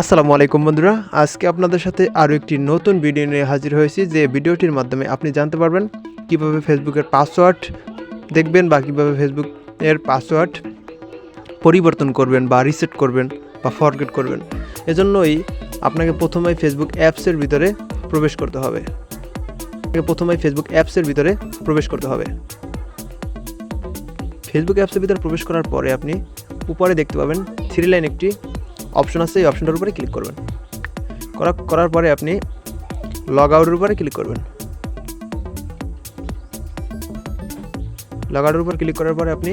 আসসালামু আলাইকুম বন্ধুরা, আজকে আপনাদের সাথে আরও একটি নতুন ভিডিও নিয়ে হাজির হয়েছি যে ভিডিওটির মাধ্যমে আপনি জানতে পারবেন কীভাবে ফেসবুকের পাসওয়ার্ড দেখবেন বা কীভাবে ফেসবুকের পাসওয়ার্ড পরিবর্তন করবেন বা রিসেট করবেন বা ফরগেট করবেন। এজন্যই আপনাকে প্রথমেই ফেসবুক অ্যাপসের ভিতরে প্রবেশ করতে হবে। প্রথমেই ফেসবুক অ্যাপসের ভিতরে প্রবেশ করতে হবে। ফেসবুক অ্যাপসের ভিতরে প্রবেশ করার পরে আপনি উপরে দেখতে পাবেন থ্রি লাইন একটি অপশন আছে, এই অপশনটার উপরে ক্লিক করবেন। করা, করার পরে আপনি লগ আউটের উপরে ক্লিক করবেন। লগ আউটের উপর ক্লিক করার পরে আপনি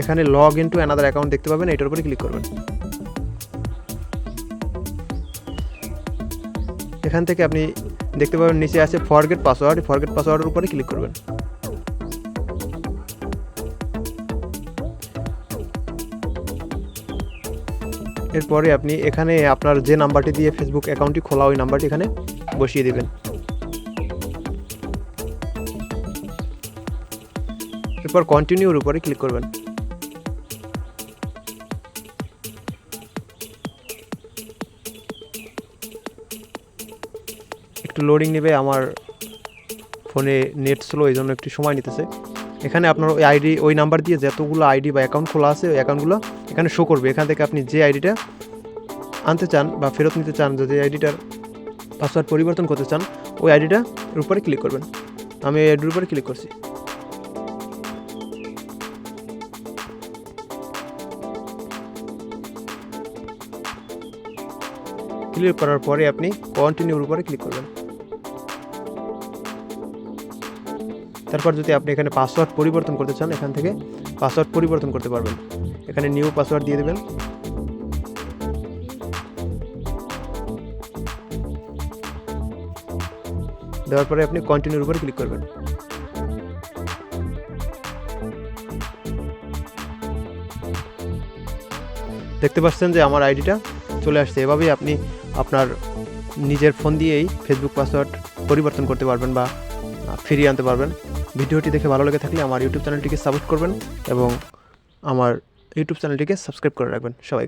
এখানে log in to another account দেখতে পাবেন এটার উপরে ক্লিক করবেন। এখান থেকে আপনি দেখতে পাবেন, নিচে আছে ফরগেট পাসওয়ার্ড ফরগেট পাসওয়ার্ডের উপরে ক্লিক করবেন। এরপরে আপনি এখানে আপনার যে নাম্বারটি দিয়ে ফেসবুক অ্যাকাউন্টটি খোলা, ওই নাম্বারটি এখানে বসিয়ে দেবেন। এরপর কন্টিনিউর উপরে ক্লিক করবেন। একটু লোডিং নেবে আমার ফোনে নেট স্লো এই জন্য একটু সময় নিতেছে। এখানে আপনার ওই আইডি ওই নাম্বার দিয়ে যতগুলো আইডি বা অ্যাকাউন্ট খোলা আছে, ওই অ্যাকাউন্টগুলো এখানে শো করবে। এখান থেকে আপনি যে আইডিটা আনতে চান বা ফেরত নিতে চান, যদি আইডিটার পাসওয়ার্ড পরিবর্তন করতে চান, ওই আইডিটার উপরে ক্লিক করবেন। আমি এই আইডির উপরে ক্লিক করছি। ক্লিক করার পরে আপনি কন্টিনিউর উপরে ক্লিক করবেন। তারপর যদি আপনি এখানে পাসওয়ার্ড পরিবর্তন করতে চান, এখান থেকে পাসওয়ার্ড পরিবর্তন করতে পারবেন। এখানে নিউ পাসওয়ার্ড দিয়ে দেবেন। দেওয়ার পরে আপনি কন্টিনিউর উপরে ক্লিক করবেন। দেখতে পাচ্ছেন যে আমার আইডিটা চলে আসছে। এভাবেই আপনি আপনার নিজের ফোন দিয়েই ফেসবুক পাসওয়ার্ড পরিবর্তন করতে পারবেন বা ফিরিয়ে আনতে পারবেন। ভিডিওটি দেখে ভালো লেগে থাকলে আমার ইউটিউব চ্যানেলটিকে সাপোর্ট করবেন এবং আমার ইউটিউব চ্যানেলটিকে সাবস্ক্রাইব করে রাখবেন। সবাই